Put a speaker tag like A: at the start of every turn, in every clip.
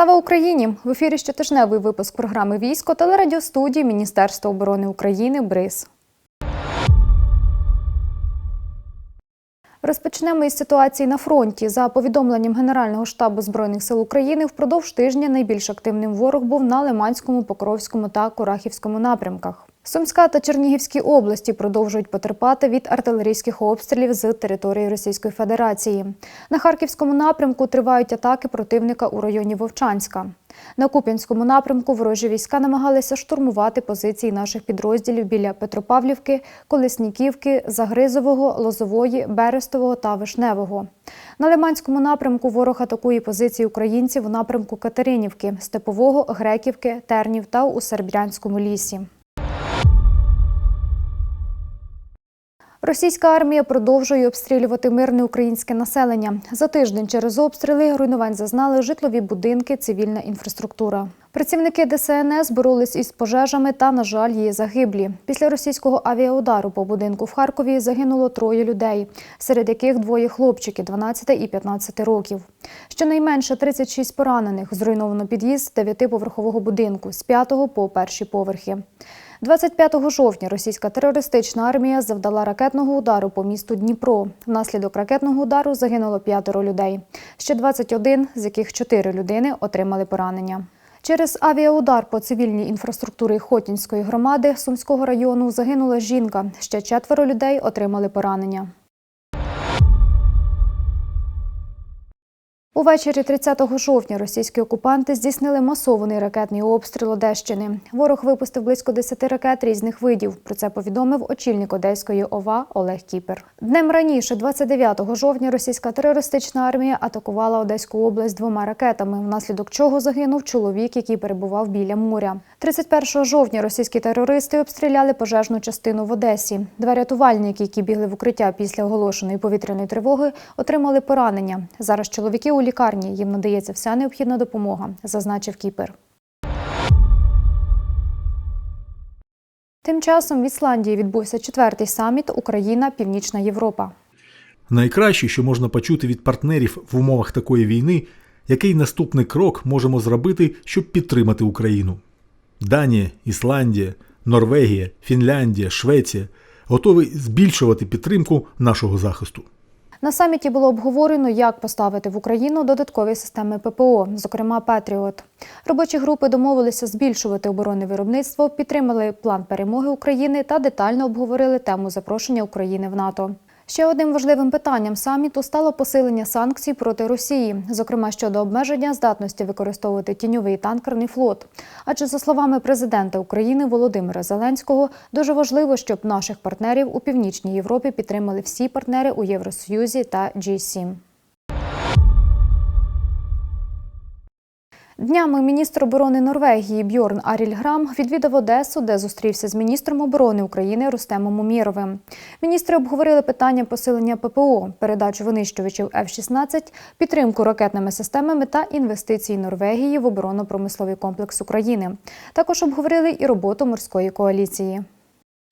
A: Слава Україні! В ефірі щотижневий випуск програми Військо телерадіостудії Міністерства оборони України БРИЗ. Розпочнемо із ситуації на фронті. За повідомленням Генерального штабу Збройних сил України, впродовж тижня найбільш активним ворог був на Лиманському, Покровському та Курахівському напрямках. Сумська та Чернігівські області продовжують потерпати від артилерійських обстрілів з території Російської Федерації. На Харківському напрямку тривають атаки противника у районі Вовчанська. На Куп'янському напрямку ворожі війська намагалися штурмувати позиції наших підрозділів біля Петропавлівки, Колесніківки, Загризового, Лозової, Берестового та Вишневого. На Лиманському напрямку ворог атакує позиції українців у напрямку Катеринівки, Степового, Греківки, Тернів та у Сербрянському лісі. Російська армія продовжує обстрілювати мирне українське населення. За тиждень через обстріли руйнувань зазнали житлові будинки, цивільна інфраструктура. Працівники ДСНС боролись із пожежами та, на жаль, є загиблі. Після російського авіаудару по будинку в Харкові загинуло троє людей, серед яких двоє хлопчики 12 і 15 років. Щонайменше 36 поранених. Зруйновано під'їзд дев'ятиповерхового будинку з 5 по перші поверхи. 25 жовтня російська терористична армія завдала ракетного удару по місту Дніпро. Внаслідок ракетного удару загинуло п'ятеро людей. Ще 21, з яких 4 людини отримали поранення. Через авіаудар по цивільній інфраструктурі Хотінської громади Сумського району загинула жінка. Ще четверо людей отримали поранення. Увечері 30 жовтня російські окупанти здійснили масований ракетний обстріл Одещини. Ворог випустив близько 10 ракет різних видів. Про це повідомив очільник Одеської ОВА Олег Кіпер. Днем раніше, 29 жовтня, російська терористична армія атакувала Одеську область двома ракетами, внаслідок чого загинув чоловік, який перебував біля моря. 31 жовтня російські терористи обстріляли пожежну частину в Одесі. Два рятувальники, які бігли в укриття після оголошеної повітряної тривоги, отримали поранення. Зараз чоловіки у лікарні. Їм надається вся необхідна допомога, зазначив Кіпер. Тим часом в Ісландії відбувся четвертий саміт Україна Північна Європа.
B: Найкраще, що можна почути від партнерів в умовах такої війни, який наступний крок можемо зробити, щоб підтримати Україну. Данія, Ісландія, Норвегія, Фінляндія, Швеція готові збільшувати підтримку нашого захисту.
A: На саміті було обговорено, як поставити в Україну додаткові системи ППО, зокрема Петріот. Робочі групи домовилися збільшувати оборонне виробництво, підтримали план перемоги України та детально обговорили тему запрошення України в НАТО. Ще одним важливим питанням саміту стало посилення санкцій проти Росії, зокрема щодо обмеження здатності використовувати тіньовий танкерний флот. Адже за словами президента України Володимира Зеленського, дуже важливо, щоб наших партнерів у північній Європі підтримали всі партнери у Євросоюзі та G7. Днями міністр оборони Норвегії Бьорн Арільграм відвідав Одесу, де зустрівся з міністром оборони України Рустемом Умєровим. Міністри обговорили питання посилення ППО, передачу винищувачів F-16, підтримку ракетними системами та інвестиції Норвегії в оборонно-промисловий комплекс України. Також обговорили і роботу морської коаліції.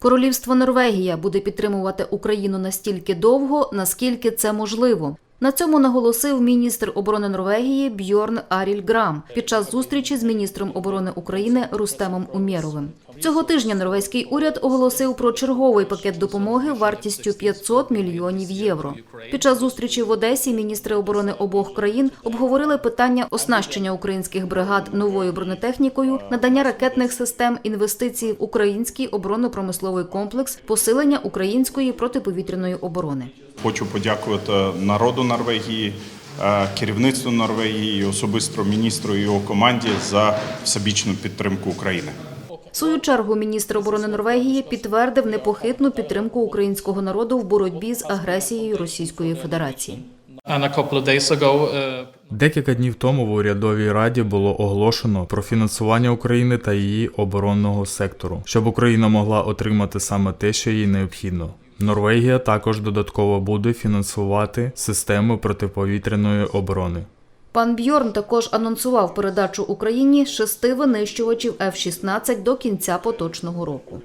C: Королівство Норвегія буде підтримувати Україну настільки довго, наскільки це можливо. На цьому наголосив міністр оборони Норвегії Бьорн Аріль Грам під час зустрічі з міністром оборони України Рустемом Умєровим. Цього тижня норвезький уряд оголосив про черговий пакет допомоги вартістю 500 мільйонів євро. Під час зустрічі в Одесі міністри оборони обох країн обговорили питання оснащення українських бригад новою бронетехнікою, надання ракетних систем, інвестиції в український оборонно-промисловий комплекс, посилення української протиповітряної оборони.
D: Хочу подякувати народу Норвегії, е, керівництву Норвегії, особисто міністру і його команді за всебічну підтримку України.
C: В свою чергу міністр оборони Норвегії підтвердив непохитну підтримку українського народу в боротьбі з агресією Російської Федерації.
E: Uh,
F: Декілька днів тому в урядовій раді було оголошено про фінансування України та її оборонного сектору, щоб Україна могла отримати саме те, що їй необхідно. Норвегія також додатково буде фінансувати системи протиповітряної оборони.
C: Пан Бьорн також анонсував передачу Україні шести винищувачів F-16 до кінця поточного року.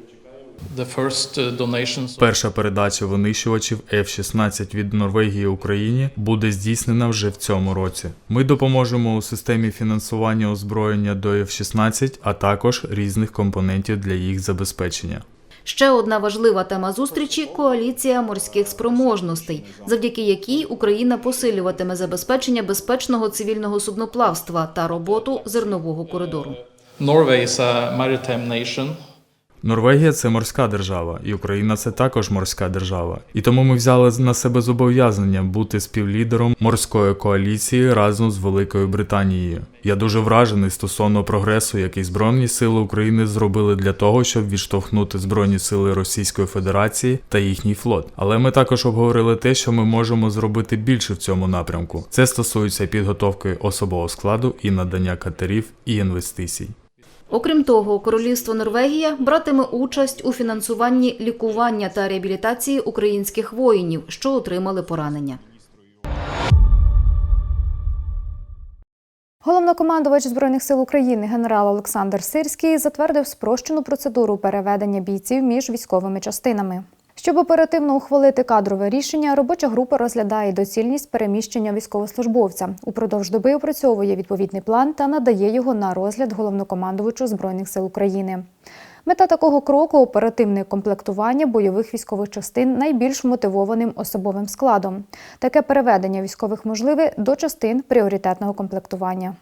E: uh.
F: Перша передача винищувачів F-16 від Норвегії Україні буде здійснена вже в цьому році. Ми допоможемо у системі фінансування озброєння до F-16, а також різних компонентів для їх забезпечення.
C: Ще одна важлива тема зустрічі коаліція морських спроможностей, завдяки якій Україна посилюватиме забезпечення безпечного цивільного судноплавства та роботу зернового коридору.
E: Norway is a.
F: Норвегія це морська держава, і Україна це також морська держава. І тому ми взяли на себе зобов'язання бути співлідером морської коаліції разом з Великою Британією. Я дуже вражений стосовно прогресу, який Збройні сили України зробили для того, щоб відштовхнути Збройні сили Російської Федерації та їхній флот. Але ми також обговорили те, що ми можемо зробити більше в цьому напрямку. Це стосується підготовки особового складу і надання катерів і інвестицій.
C: Окрім того, Королівство Норвегія братиме участь у фінансуванні лікування та реабілітації українських воїнів, що отримали поранення.
A: Головнокомандувач Збройних сил України генерал Олександр Сирський затвердив спрощену процедуру переведення бійців між військовими частинами. Щоб оперативно ухвалити кадрове рішення, робоча група розглядає доцільність переміщення військовослужбовця. Упродовж доби опрацьовує відповідний план та надає його на розгляд головнокомандувачу Збройних сил України. Мета такого кроку оперативне комплектування бойових військових частин найбільш мотивованим особовим складом. Таке переведення військових можливе до частин пріоритетного комплектування.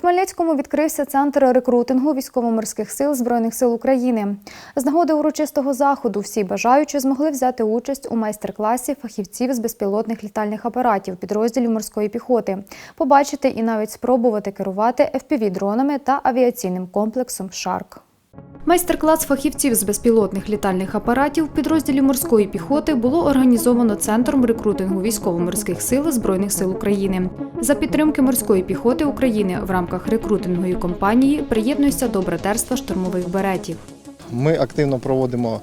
A: Хмельницькому відкрився центр рекрутингу військово-морських сил Збройних сил України. З нагоди урочистого заходу всі бажаючі змогли взяти участь у майстер-класі фахівців з безпілотних літальних апаратів підрозділів морської піхоти, побачити і навіть спробувати керувати FPV-дронами та авіаційним комплексом «Шарк». Майстер-клас фахівців з безпілотних літальних апаратів в підрозділі морської піхоти було організовано Центром рекрутингу військово-морських сил Збройних сил України. За підтримки морської піхоти України в рамках рекрутингової кампанії приєднується до братерства штурмових беретів.
G: Ми активно проводимо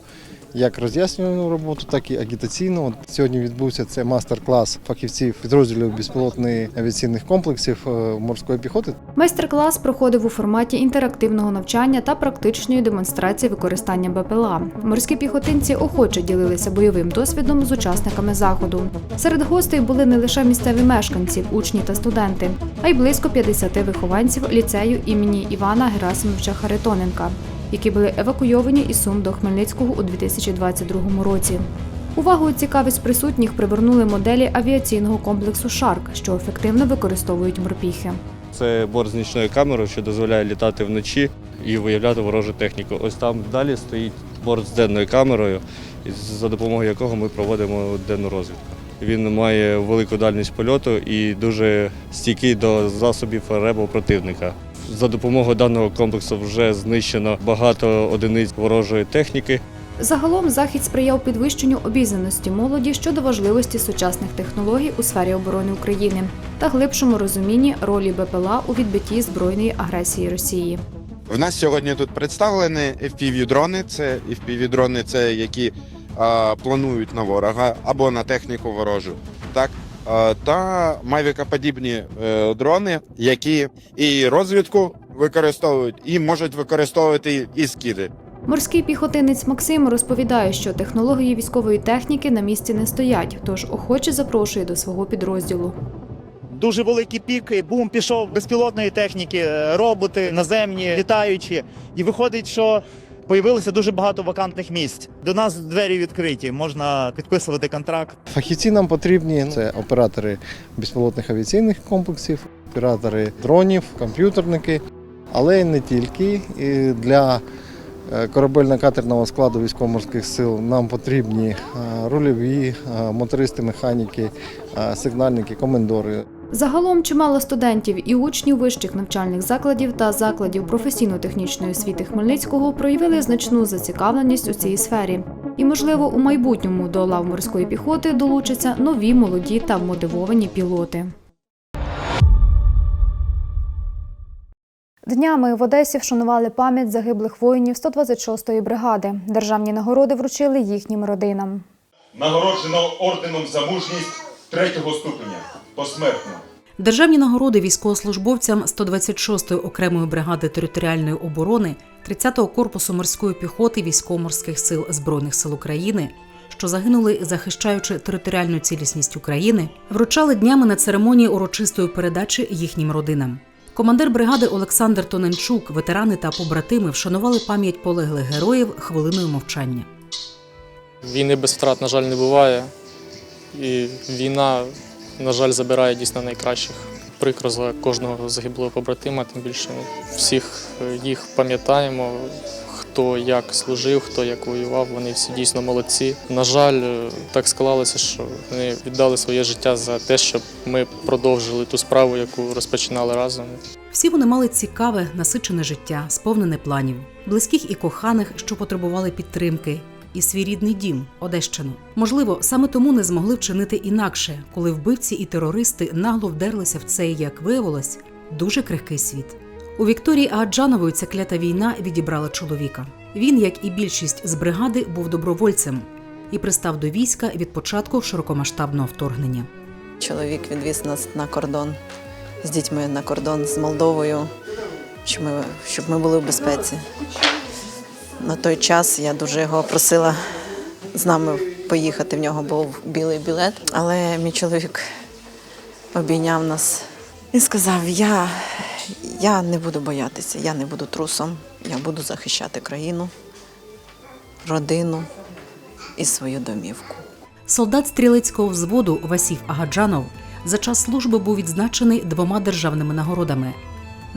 G: як роз'яснювальну роботу, так і агітаційну. От сьогодні відбувся це мастер-клас фахівців підрозділів безпілотних авіаційних комплексів е, морської піхоти.
A: Майстер-клас проходив у форматі інтерактивного навчання та практичної демонстрації використання БПЛА. Морські піхотинці охоче ділилися бойовим досвідом з учасниками заходу. Серед гостей були не лише місцеві мешканці, учні та студенти, а й близько 50 вихованців ліцею імені Івана Герасимовича Харитоненка, які були евакуйовані із Сум до Хмельницького у 2022 році. Увагу і цікавість присутніх привернули моделі авіаційного комплексу «Шарк», що ефективно використовують морпіхи.
H: Це борт з нічною камерою, що дозволяє літати вночі і виявляти ворожу техніку. Ось там далі стоїть борт з денною камерою, за допомогою якого ми проводимо денну розвідку. Він має велику дальність польоту і дуже стійкий до засобів ребу противника. За допомогою даного комплексу вже знищено багато одиниць ворожої техніки.
A: Загалом захід сприяв підвищенню обізнаності молоді щодо важливості сучасних технологій у сфері оборони України та глибшому розумінні ролі БПЛА у відбитті збройної агресії Росії.
I: В нас сьогодні тут представлені FPV-дрони. Це FPV-дрони, це які е, планують на ворога або на техніку ворожу. Так? Е, та мавікоподібні е, дрони, які і розвідку використовують, і можуть використовувати і скиди.
A: Морський піхотинець Максим розповідає, що технології військової техніки на місці не стоять, тож охоче запрошує до свого підрозділу.
J: Дуже великий пік, і бум пішов безпілотної техніки, е, роботи, наземні, літаючі. І виходить, що появилося дуже багато вакантних місць. До нас двері відкриті, можна підписувати контракт.
G: Фахівці нам потрібні це оператори безпілотних авіаційних комплексів, оператори дронів, комп'ютерники, але не тільки. І для е, корабельно-катерного складу військово-морських сил нам потрібні е, рульові, е, мотористи, механіки, сигнальники, комендори.
A: Загалом чимало студентів і учнів вищих навчальних закладів та закладів професійно-технічної освіти Хмельницького проявили значну зацікавленість у цій сфері. І, можливо, у майбутньому до лав морської піхоти долучаться нові молоді та мотивовані пілоти. Днями в Одесі вшанували пам'ять загиблих воїнів 126-ї бригади. Державні нагороди вручили їхнім родинам.
K: Нагороджено орденом за мужність третього ступеня посмертно. Державні нагороди військовослужбовцям 126-ї окремої бригади територіальної оборони 30-го корпусу морської піхоти військово-морських сил Збройних сил України, що загинули, захищаючи територіальну цілісність України, вручали днями на церемонії урочистої передачі їхнім родинам. Командир бригади Олександр Тоненчук, ветерани та побратими вшанували пам'ять полеглих героїв хвилиною мовчання.
E: Війни без втрат, на жаль, не буває. І війна, на жаль, забирає дійсно найкращих. Прикро за кожного загиблого побратима, тим більше ми всіх е, їх пам'ятаємо. Хто як служив, хто як воював, вони всі дійсно молодці. На жаль, е, так склалося, що вони віддали своє життя за те, щоб ми продовжили ту справу, яку розпочинали разом.
K: Всі вони мали цікаве, насичене життя, сповнене планів, близьких і коханих, що потребували підтримки, і свій рідний дім Одещину. Можливо, саме тому не змогли вчинити інакше, коли вбивці і терористи нагло вдерлися в цей, як виявилось, дуже крихкий світ. У Вікторії Агаджанової ця клята війна відібрала чоловіка. Він, як і більшість з бригади, був добровольцем і пристав до війська від початку широкомасштабного вторгнення.
L: Чоловік відвіз нас на кордон з дітьми на кордон з Молдовою, щоб ми, щоб ми були в безпеці. На той час я дуже його просила з нами поїхати. В нього був білий білет, але мій чоловік обійняв нас і сказав: Я, я не буду боятися, я не буду трусом, я буду захищати країну, родину і свою домівку.
K: Солдат стрілецького взводу Васів Агаджанов за час служби був відзначений двома державними нагородами.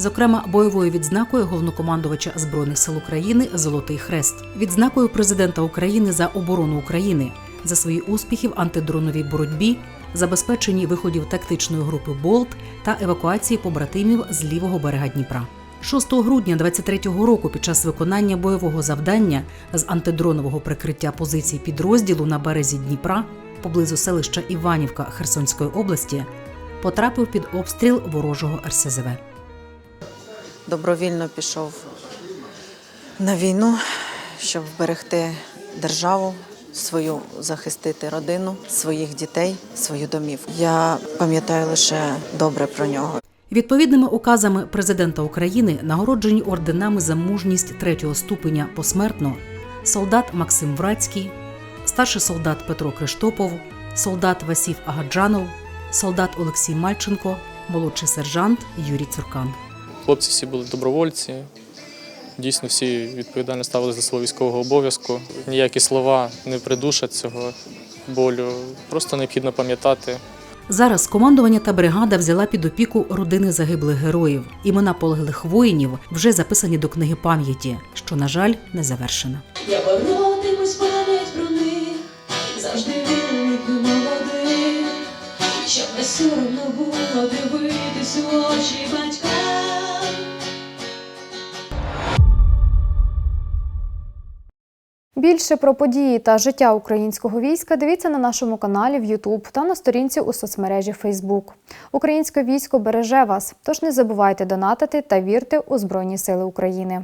K: Зокрема, бойовою відзнакою головнокомандувача Збройних сил України Золотий Хрест, відзнакою президента України за оборону України за свої успіхи в антидроновій боротьбі, забезпеченні виходів тактичної групи Болт та евакуації побратимів з лівого берега Дніпра. 6 грудня 23-го року під час виконання бойового завдання з антидронового прикриття позицій підрозділу на березі Дніпра поблизу селища Іванівка Херсонської області потрапив під обстріл ворожого РСЗВ.
L: Добровільно пішов на війну, щоб вберегти державу, свою захистити родину, своїх дітей, свою домівку. Я пам'ятаю лише добре про нього.
K: Відповідними указами президента України нагороджені орденами за мужність третього ступеня посмертно солдат Максим Врацький, старший солдат Петро Криштопов, солдат Васів Агаджанов, солдат Олексій Мальченко, молодший сержант Юрій Цуркан.
E: Хлопці всі були добровольці. Дійсно, всі відповідально ставилися до свого військового обов'язку. Ніякі слова не придушать цього болю. Просто необхідно пам'ятати,
K: Зараз командування та бригада взяла під опіку родини загиблих героїв. Імена полеглих воїнів вже записані до книги пам'яті, що, на жаль, не завершена.
M: Я боротимусь пам'ять про них, завжди вільний і молодих, щоб не соромно було дивитись у очі батькам.
A: Більше про події та життя українського війська дивіться на нашому каналі в YouTube та на сторінці у соцмережі Facebook. Українське військо береже вас, тож не забувайте донатити та вірте у Збройні Сили України.